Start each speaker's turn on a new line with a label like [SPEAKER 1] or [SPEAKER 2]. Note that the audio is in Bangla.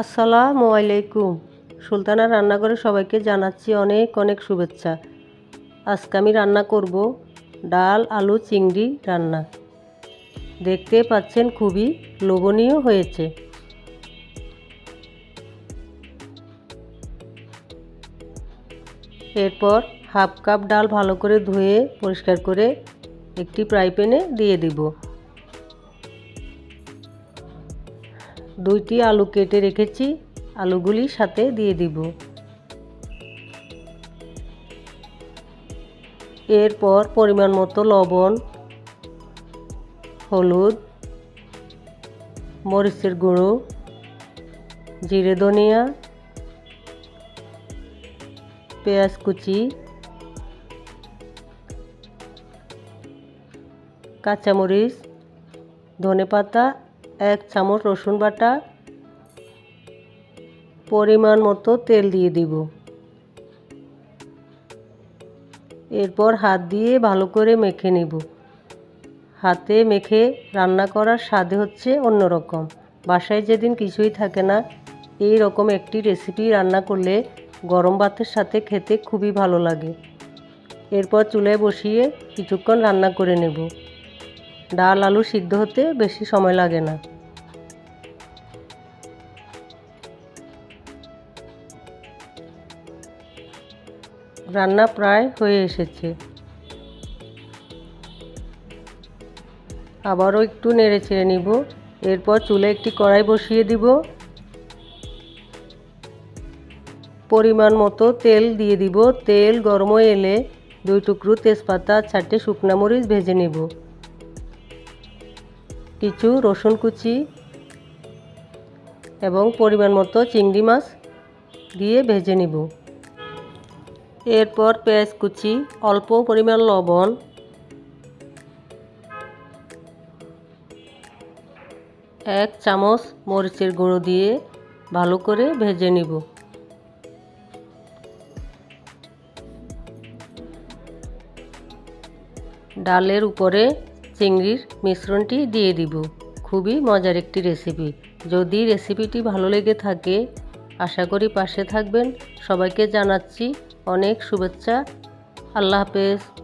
[SPEAKER 1] আসসালামু আলাইকুম। সুলতানা রান্নাঘরে সবাইকে জানাচ্ছি অনেক অনেক শুভেচ্ছা। আজকে আমি রান্না করব ডাল, আলু, চিংড়ি রান্না। দেখতে পাচ্ছেন খুবই লোভনীয় হয়েছে। এরপর হাফ কাপ ডাল ভালো করে ধুয়ে পরিষ্কার করে একটি ফ্রাই প্যানে দিয়ে দিব। দুইটি আলু কেটে রেখেছি, আলুগুলি সাথে দিয়ে দিব। এরপর পরিমাণ মতো লবণ, হলুদ, মরিচের গুঁড়ো, জিরে ধনিয়া, পেঁয়াজ কুচি, কাঁচামরিচ ধনে পাতা এক চামচ রসুন বাটা পরিমাণ মতো তেল দিয়ে দিব। এরপর হাত দিয়ে ভালো করে মেখে নিব। হাতে মেখে রান্না করার স্বাদে হচ্ছে অন্যরকম। বাসায় যেদিন কিছুই থাকে না, এই রকম একটি রেসিপি রান্না করলে গরম ভাতের সাথে খেতে খুবই ভালো লাগে। এরপর চুলায় বসিয়ে কিছুক্ষণ রান্না করে নেব। ডাল আলু সিদ্ধ হতে বেশি সময় লাগে না। রান্না প্রায় হয়ে এসেছে। আবারও একটু নেড়ে ছেড়ে নিব। এরপর চুলে একটি কড়াই বসিয়ে দিব। পরিমাণ মতো তেল দিয়ে দিব। তেল গরম এলে দুই টুকরো তেজপাতা, চারটে শুকনা মরিচ ভেজে নেব। কিছু রসুন কুচি এবং পরিমাণ মতো চিংড়ি মাছ দিয়ে ভেজে নিব। এরপর পেঁয়াজ কুচি, অল্প পরিমাণ লবণ, এক চামচ মরিচের গুঁড়ো দিয়ে ভালো করে ভেজে নিব। ডালের উপরে চিংড়ির মিশ্রণটি দিয়ে দিব। খুবই মজার একটি রেসিপি যদি রেসিপিটি ভালো লেগে থাকে, আশা করি পাশে থাকবেন। সবাইকে জানাচ্ছি অনেক শুভেচ্ছা। আল্লাহ হাফেজ।